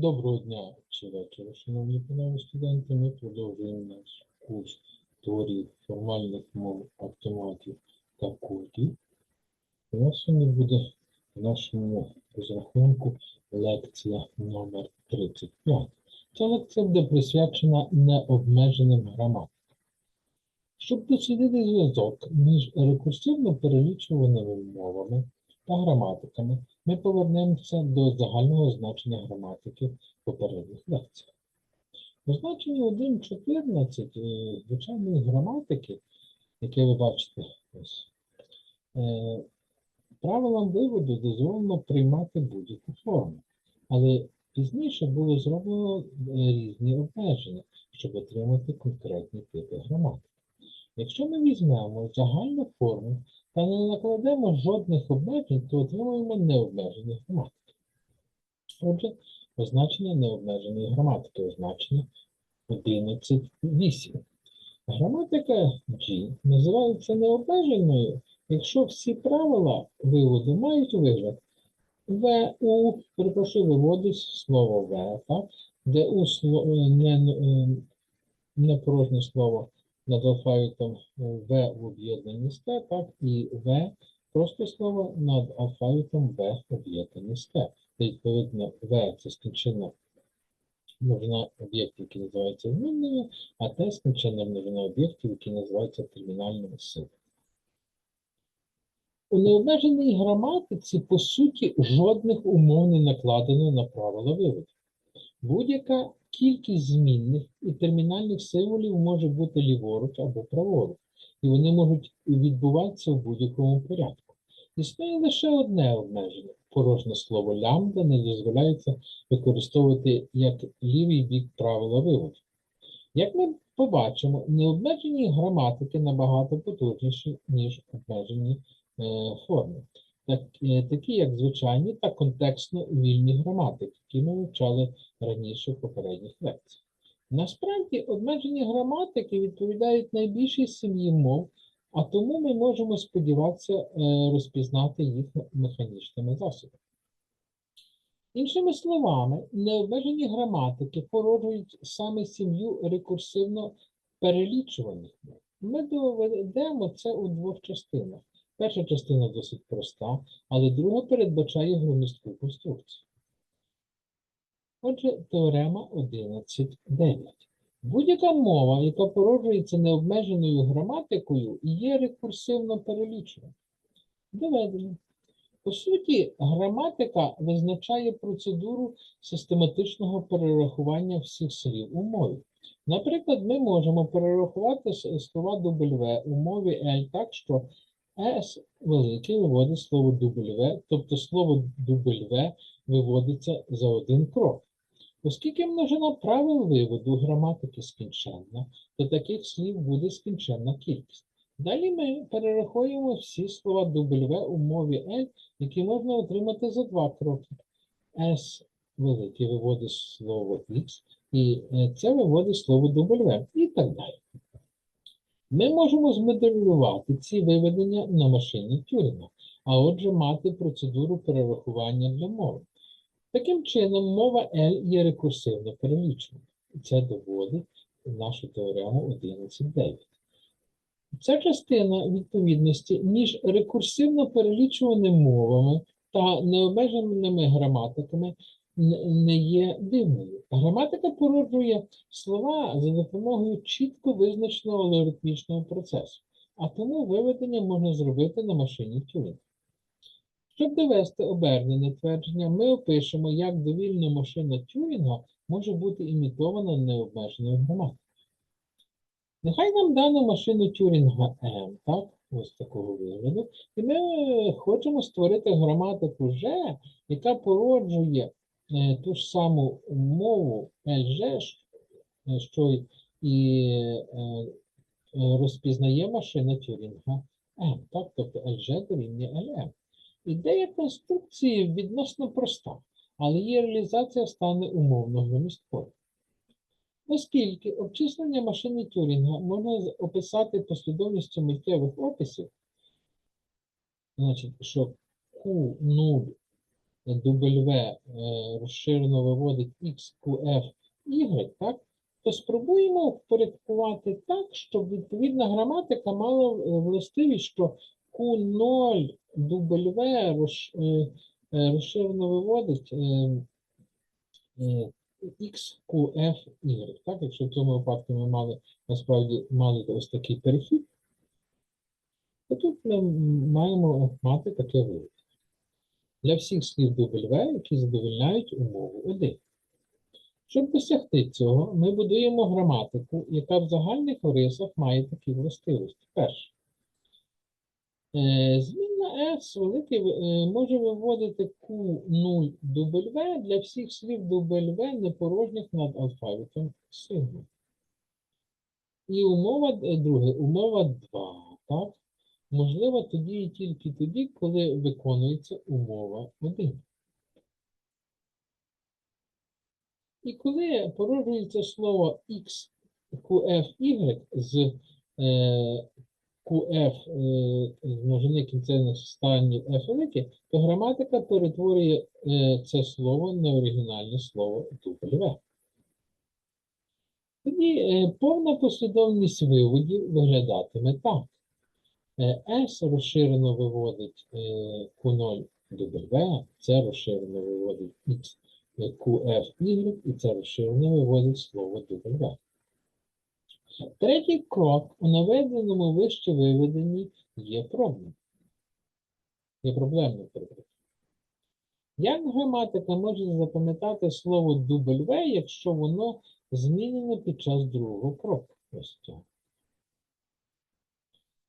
Доброго дня чи вечора, шановні панове студенти. Ми продовжуємо наш курс теорії формальних мов автоматів та кодів. У нас сьогодні буде в нашому розрахунку лекція номер 35. Ця лекція буде присвячена необмеженим граматикам. Щоб дослідити зв'язок між рекурсивно перелічуваними мовами та граматиками, ми повернемося до загального значення граматики попередніх лекціях. У значенні 1.14 е, звичайної граматики, яке ви бачите ось, е, правилам виводу дозволено приймати будь-яку форму, але пізніше було зроблено е, різні обмеження, щоб отримати конкретні типи граматики. Якщо ми візьмемо загальну форму та не накладемо жодних обмежень, то отримуємо необмежені граматики. Отже, означення необмеженої граматики, означення 11.8. Граматика G називається необмеженою, якщо всі правила виводу мають вигляд В, У, перепрошую, виводить слово В, де У не, не порожнє слово над алфавітом В в об'єднанні з так, і В просто слово над алфавітом В в об'єднанні з Т. Відповідно, В це скінчена множина об'єктів, які називаються змінними, а Т скінчена множина об'єктів, які називаються термінальними силами. У необмеженій граматиці, по суті, жодних умов не накладено на правила виводу. Будь-яка кількість змінних і термінальних символів може бути ліворуч або праворуч, і вони можуть відбуватися в будь-якому порядку. Існує лише одне обмеження. Порожнє слово лямбда не дозволяється використовувати як лівий бік правила виводу. Як ми побачимо, необмежені граматики набагато потужніші, ніж обмежені е, форми, так, е, такі як звичайні та контекстно вільні граматики, які ми вивчали раніше в попередніх лекціях. Насправді, обмежені граматики відповідають найбільшій сім'ї мов, а тому ми можемо сподіватися е, розпізнати їх механічними засобами. Іншими словами, необмежені граматики породжують саме сім'ю рекурсивно перелічуваних мов. Ми доведемо це у двох частинах. Перша частина досить проста, але друга передбачає громістку конструкцію. Отже, теорема 11.9. Будь-яка мова, яка породжується необмеженою граматикою, є рекурсивно перелічена. Доведено. По суті, граматика визначає процедуру систематичного перерахування всіх слів у мові. Наприклад, ми можемо перерахувати слова W у мові L так, що S великий виводить слово W, тобто слово W виводиться за один крок. Оскільки множина правил виводу граматики скінченна, то таких слів буде скінченна кількість. Далі ми перерахуємо всі слова W у мові L, які можна отримати за два кроки. S великий виводить слово X, і е, це виводить слово W, і так далі. Ми можемо змоделювати ці виведення на машині Тюрінга, а отже мати процедуру перерахування для мови. Таким чином, мова L є рекурсивно перелічена. Це доводить нашу теорему 11.9. Ця частина відповідності між рекурсивно перелічуваними мовами та необмеженими граматиками не є дивною. Граматика породжує слова за допомогою чітко визначеного алгоритмічного процесу, а тому виведення можна зробити на машині Тюрінга. Щоб довести обернене твердження, ми опишемо, як довільна машина Тюрінга може бути імітована необмеженою граматикою. Нехай нам дано машину Тюрінга М, так, ось такого вигляду, і ми хочемо створити граматику G, яка породжує ту ж саму мову LG, е, що і е, е, розпізнає машина Тюрінга М, так, тобто LG дорівнює LM. Ідея конструкції відносно проста, але її реалізація стане умовно громісткою. Оскільки обчислення машини Тюрінга можна описати послідовністю миттєвих описів, значить, що Q0 W е, розширено виводить X, Y, так? То спробуємо впорядкувати так, щоб відповідна граматика мала е, властивість, що Q0 W е, розширено виводить X, Y. Так? Якщо в цьому випадку ми мали насправді мали ось такий перехід, то тут ми маємо мати таке вивод. Для всіх слів W, які задовольняють умову 1. Щоб досягти цього, ми будуємо граматику, яка в загальних рисах має такі властивості. Перше. Е, Змінна S великий е, може виводити Q0 W для всіх слів W непорожніх над алфавітом сигма. І умова друге, умова 2, так? Можливо тоді і тільки тоді, коли виконується умова 1. І коли породжується слово X, QF, Y з е, QF е, з множини кінцевих станів F велике, то граматика перетворює е, це слово на оригінальне слово W. Тоді е, повна послідовність виводів виглядатиме так. Е, S розширено виводить е, Q0 W, це розширено виводить X е, QF Y, і це розширено виводить слово W. Третій крок у наведеному вище виведенні є пробним. Є проблемним перепрошую. Як граматика може запам'ятати слово W, якщо воно змінено під час другого кроку? Ось цього.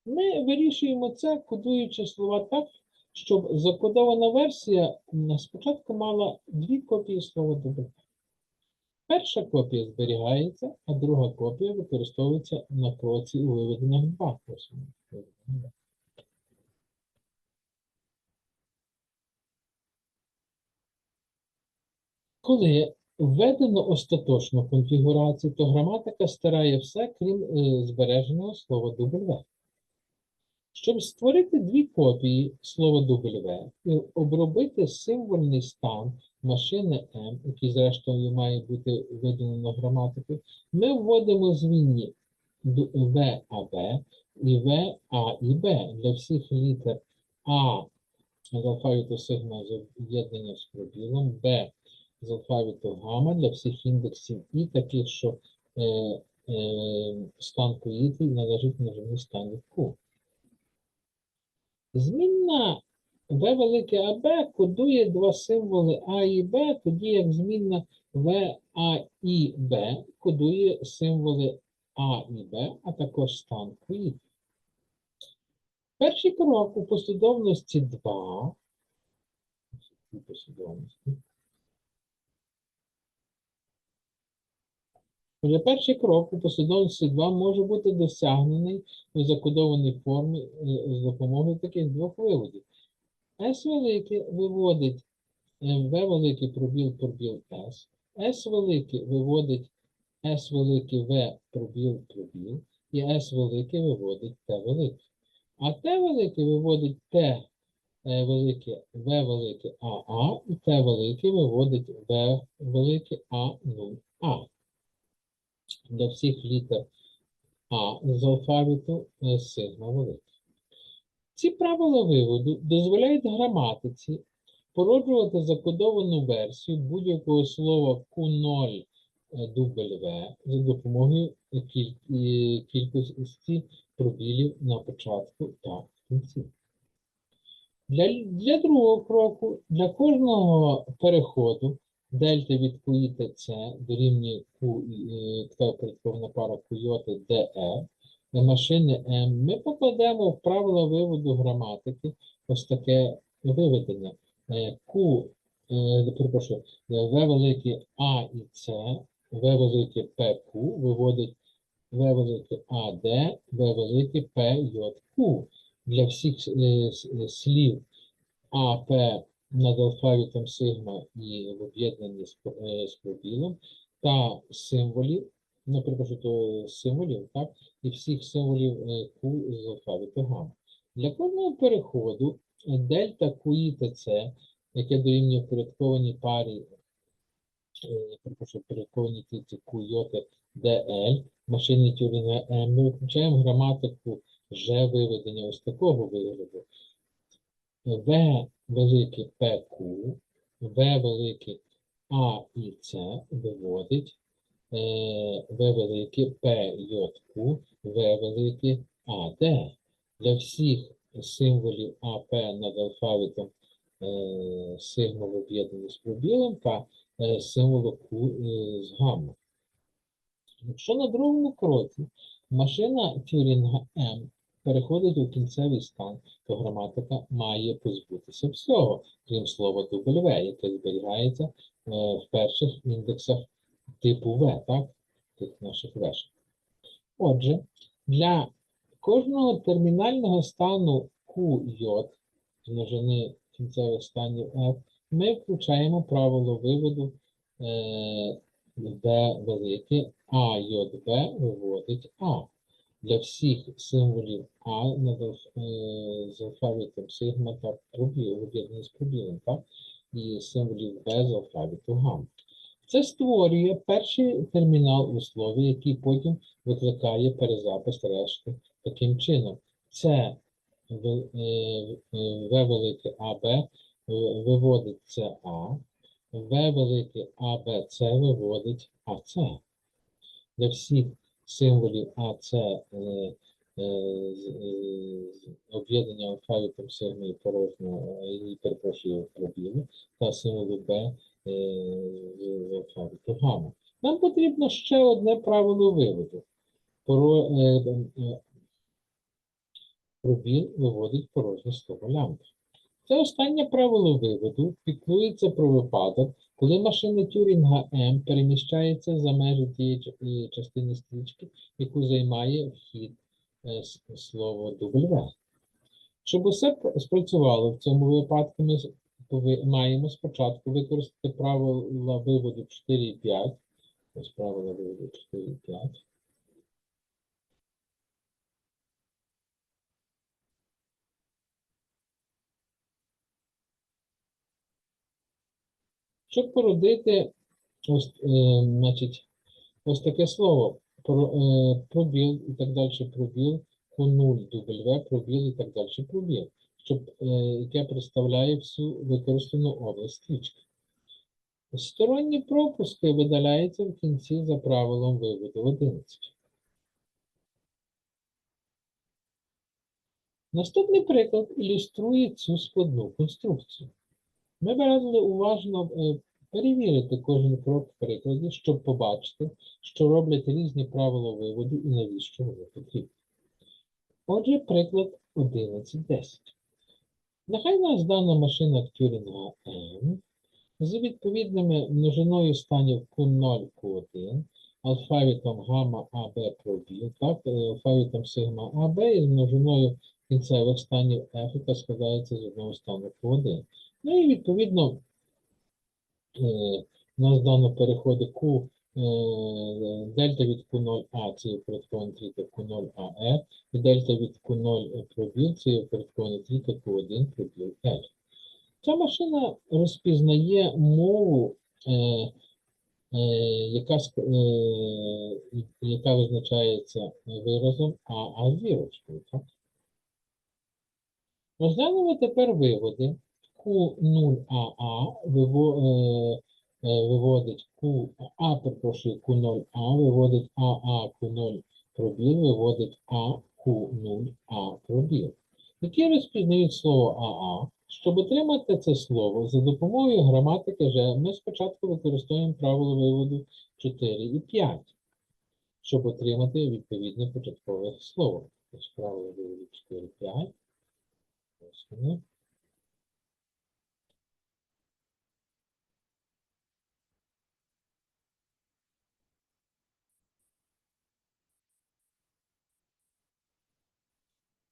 Ми вирішуємо це, кодуючи слова так, щоб закодована версія спочатку мала дві копії слова W. Перша копія зберігається, а друга копія використовується на кроці у виведеннях 2. Ось воно, виведення два. Коли введено остаточну конфігурацію, то граматика стирає все, крім е, збереженого слова W. Щоб створити дві копії слова W і обробити символьний стан машини M, який зрештою має бути виділено граматикою, ми вводимо змінні В, А, Б і В, А і Б для всіх літер А з алфавіту сигма з об'єднання з пробілом, Б з алфавіту гамма для всіх індексів і таких, що е, е, стан поїти належить множині станів Q. Змінна В велике АБ кодує два символи А і Б, тоді як змінна В, А і Б кодує символи А і Б, а також стан Q. Перший крок у послідовності 2. У послідовності. Отже, перший крок у послідовності 2 може бути досягнений у закодованій формі е, з допомогою таких двох виводів. S велике виводить е, V великий пробіл пробіл S. S велике виводить S велике V пробіл пробіл. І S велике виводить T велике. А T велике виводить T е, велике V велике AA і T велике виводить V велике A0A для всіх літер А з алфавіту е, сигма велика. Ці правила виводу дозволяють граматиці породжувати закодовану версію будь-якого слова Q0 W за допомогою кіль- е, кількості пробілів на початку та кінці. Для, для другого кроку, для кожного переходу дельта від QI TC дорівнює Q, е, порядкована пара QI DE на машини M, ми покладемо в правила виводу граматики ось таке виведення. Q, е, перепрошую, е, V велике А і С, V велике PQ виводить V велике АД, V велике PJQ. Для всіх слів АП над алфавітом сигма і в об'єднанні з, е, з пробілом та символів, ну, то символів, так, і всіх символів е, Q з алфавіту гамма. Для кожного переходу дельта QI TC яке дорівнює впорядкованій парі, е, перепрошую, впорядкованій клітці Q, J, DL, машини Тюрінга M. Ми виключаємо граматику Ж виведення ось такого вигляду. В велике PQ, В велике А і С виводить е, В велике PJQ, В велике АД. Для всіх символів АП над алфавітом е, сигнал об'єднаний з пробілом та е, символу Q е, з гамма. Якщо на другому кроці машина Тюрінга М переходить у кінцевий стан, то граматика має позбутися всього, крім слова W, яке зберігається е, в перших індексах типу В, так? Тих наших вешок. Отже, для кожного термінального стану QJ множини кінцевих станів F ми включаємо правило виводу е, В велике, А виводить А. Для всіх символів А над е, з алфавітом сигма та пробіл, об'єднаний з пробілом, так? І символів Б з алфавіту гамма. Це створює перший термінал у слові, який потім викликає перезапис решти. Таким чином, це В е, В велике АБ е, виводить ЦА, В велике АБЦ виводить АЦ. Для всіх символів АЦ е, е, е, об'єднання алфавітом сигми порожнього, і перепрошую пробілу, та символу Б е, з алфавіту гамма. Нам потрібно ще одне правило виводу. Поро, е, пробіл виводить порожнє слово лямбда. Це останнє правило виводу піклується про випадок, коли машина Тюрінга М переміщається за межі тієї е, частини стрічки, яку займає вхід е, слово W. Щоб усе спрацювало в цьому випадку, ми маємо спочатку використати правила виводу 4 і 5. Ось правила виводу 4 Щоб породити ось, е, значить, ось таке слово про, е, пробіл і так далі, пробіл, Q0, W, пробіл і так далі, пробіл, щоб, е, яке представляє всю використану область стрічки. Сторонні пропуски видаляються в кінці за правилом виводу 11. Наступний приклад ілюструє цю складну конструкцію. Ми радили уважно е, перевірити кожен крок в прикладі, щоб побачити, що роблять різні правила виводу і навіщо вони потрібні. Отже, приклад 11.10. Нехай нас дана машина Тюрінга M з відповідними множиною станів Q0, Q1, алфавітом гамма АБ пробіл, так, е, алфавітом сигма АБ і множиною кінцевих станів F, яка складається з одного стану Q1. Ну і відповідно е, у нас дано переходи Q, е, дельта від Q0А, це є упорядкований трійка Q0AE, і дельта від Q0 пробіл, це є упорядкований трійка Q1 пробіл L. Ця машина розпізнає мову, е, е, яка, е, яка визначається виразом А, а зірочкою. Розглянемо тепер виводи. Q0AA виво, е, е, виводить Q, А, перепрошую, Q0А, виводить АА Q0 пробіл, виводить А Q0А пробіл. Які розпізнають слово АА. Щоб отримати це слово за допомогою граматики Ж, ми спочатку використовуємо правило виводу 4 і 5, щоб отримати відповідне початкове слово. Ось правило виводу 4 і 5. Ось воно.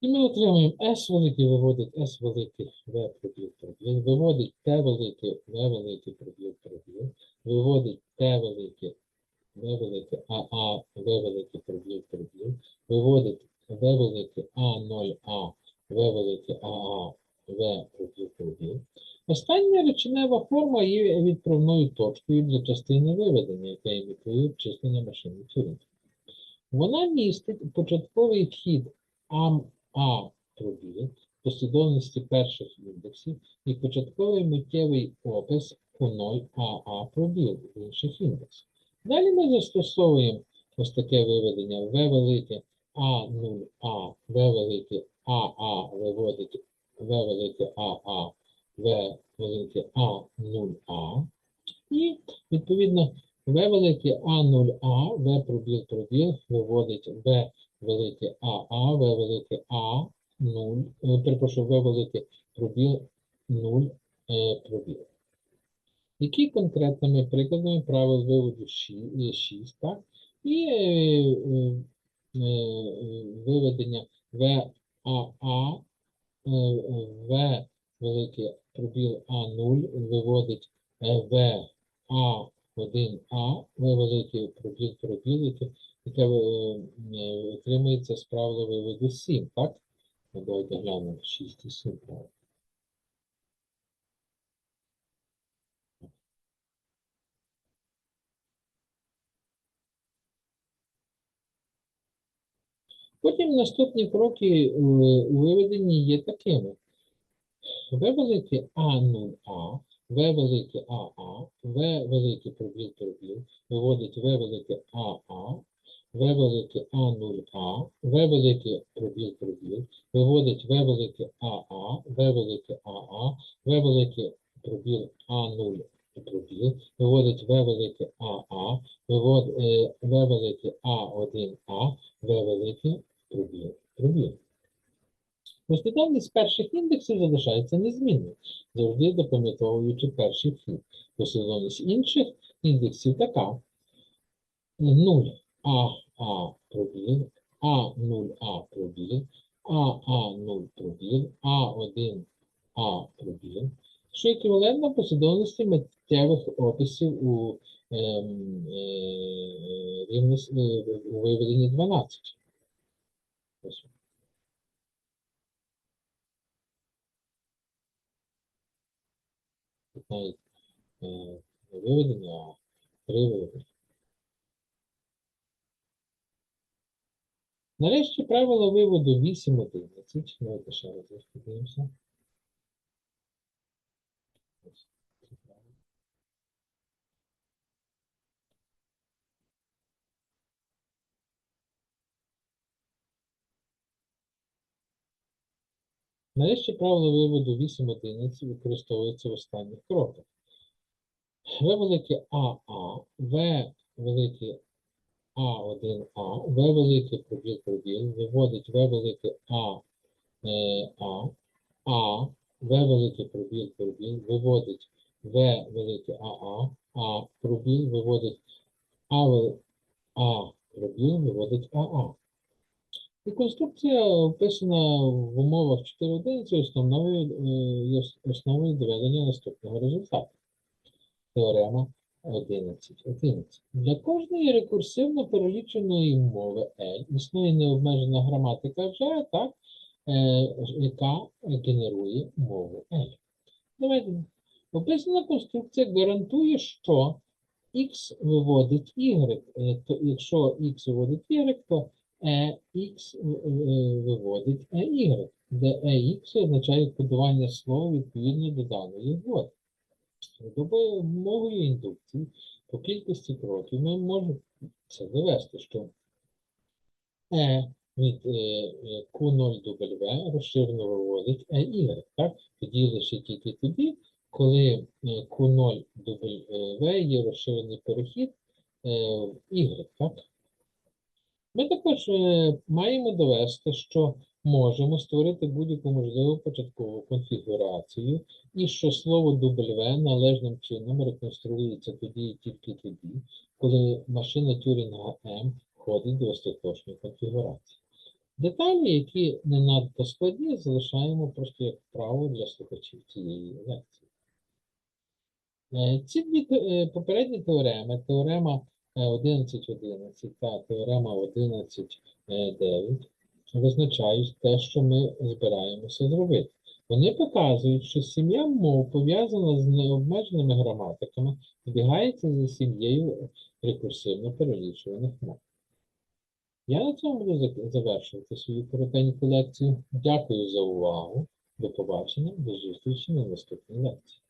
І ми отримуємо S великий виводить S великий В пробіл пробіл, виводить Т великий В великий пробіл пробіл, виводить Т великий В велике АА В великий пробіл пробіл, виводить В велике А0А В велике АА В пробіл пробіл. Остання реченева форма є відправною точкою для частини виведення, яка імітує обчислення машини Тюрінга. Вона містить початковий вхід ам А пробіл послідовності перших індексів і початковий миттєвий опис у 0 АА пробіл інших індексів. Далі ми застосовуємо ось таке виведення В велике А0А, В велике АА виводить В велике АА, В велике А0А. І, відповідно, В велике А0А, В пробіл пробіл виводить В велике АА, В велике А0, е, перепрошую, В велике пробіл 0 е, пробіл. Які конкретними прикладами правил виводу 6, так? І е, е, е, виведення ВАА, В велике пробіл А0 виводить В А1А, В великий пробіл пробіл, яке, яке е, е, отримується з правила виводу 7, так? Ну, Давайте глянемо 6 і 7 правил. Потім наступні кроки е, у виведенні є такими. В велике А0А, В велике АА, В велике пробіл пробіл, виводить В велике АА, В велике А0А, В велике пробіл пробіл, виводить В велике АА, В велике АА, В велике пробіл А0 пробіл, виводить В велике АА, вивод, е, В велике А1А, В велике пробіл пробіл. Послідовність перших індексів залишається незмінною, завжди допам'ятовуючи перший вхід. Послідовність інших індексів така. 0 АА пробіл, А0А пробіл, АА0 пробіл, А1А пробіл, що еквівалентно послідовності миттєвих описів у, ем, е, е, у виведенні 12. Навіть е, виведення, три виведення. Нарешті правило виводу 8.11. Давайте ще раз їх подивимося. Ось це правило. Нарешті правило виводу 8.11 використовується в останніх кроках. В велике АА, В велике А1А, В велике пробіл пробіл, виводить В велике А, е, А, А, В велике пробіл пробіл, виводить В велике АА, А пробіл, виводить А, А пробіл, виводить АА. І конструкція описана в умовах 4.11 основною, е, доведення наступного результату. Теорема 11.11. Для кожної рекурсивно переліченої мови L існує необмежена граматика вже, так, е, яка генерує мову L. Давайте. Описана конструкція гарантує, що x виводить y. Е, то Якщо x виводить y, то EX виводить EY, де EX означає кодування слова відповідно до даної вводи. За допомогою індукції по кількості кроків ми можемо це довести, що E від е, е, Q0W розширено виводить EY, так? Тоді лише тільки тоді, коли е, Q0W є розширений перехід е, в Y, так? Ми також е, маємо довести, що можемо створити будь-яку можливу початкову конфігурацію, і що слово W належним чином реконструюється тоді і тільки тоді, коли машина Тюрінга М входить до остаточної конфігурації. Деталі, які не надто складні, залишаємо просто як право для слухачів цієї лекції. Е, Ці дві е, попередні теореми, теорема е, 11.11 та теорема 11.9, визначають те, що ми збираємося зробити. Вони показують, що сім'я мов пов'язана з необмеженими граматиками, збігається за сім'єю рекурсивно перелічуваних мов. Я на цьому буду завершувати свою коротеньку лекцію. Дякую за увагу. До побачення, до зустрічі на наступній лекції.